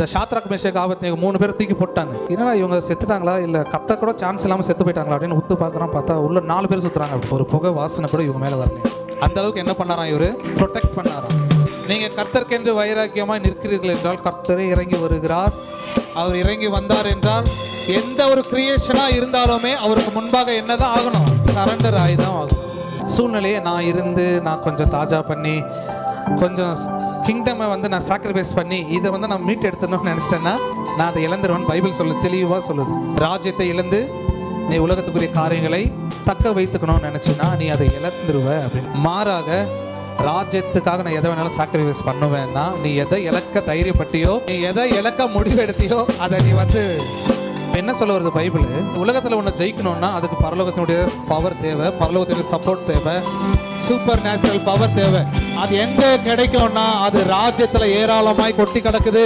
இந்த ஷாத்ராக் மேஷக் ஆபத்து மூணு பேர் தூக்கி போட்டாங்க. என்னடா இவங்க செத்துட்டாங்களா? இல்லை கத்த கூட சான்ஸ் இல்லாமல் செத்து போயிட்டாங்களா அப்படின்னு உத்து பார்க்குறான் பார்த்தா உள்ள நாலு பேர் சுற்றுறாங்க ஒரு புகை வாசனை கூட இவங்க மேலே வரணும் அந்த அளவுக்கு என்ன பண்ணாராம் இவர்? ப்ரொடெக்ட் பண்ணாராம் நீங்கள் கர்த்தர்க்கென்று வைராக்கியமாக நிற்கிறீர்கள் என்றால் கர்த்தரே இறங்கி வருகிறார். அவர் இறங்கி வந்தார் என்றால் எந்த ஒரு கிரியேஷனாக இருந்தாலுமே அவருக்கு முன்பாக என்னதான் ஆகணும்? சரண்டர் ஆகி தான் ஆகும் சூழ்நிலையை நான் இருந்து நான் கொஞ்சம் தாஜா பண்ணி கொஞ்சம் கிங்டமை வந்து நான் சாக்ரிஃபைஸ் பண்ணி இதை வந்து நான் மீட் எடுத்துடணும்னு நினச்சிட்டேன்னா நான் அதை இழந்துருவேன் பைபிள் சொல்லு தெளிவாக சொல்லுது. ராஜ்யத்தை இழந்து நீ உலகத்துக்குரிய காரியங்களை தக்க வைத்துக்கணும்னு நினச்சினா நீ அதை இழந்துருவ அப்படின்னு. மாறாக ராஜ்யத்துக்காக நான் எதை வேணாலும் சாக்ரிஃபைஸ் பண்ணுவேன்னா நீ எதை இழக்க தைரியப்பட்டியோ நீ எதை இழக்க முடிவெடுத்தியோ அதை நீ வந்து என்ன சொல்ல வருது பைபிள்? உலகத்தில் ஒன்று ஜெயிக்கணும்னா அதுக்கு பரலோகத்தினுடைய பவர் தேவை பரலோகத்தினுடைய சப்போர்ட் தேவை சூப்பர் நேச்சுரல் பவர் தேவை. அது எங்க கிடைக்கும்னா அது ராஜ்யத்துல ஏராளமாய் கொட்டி கிடக்குது.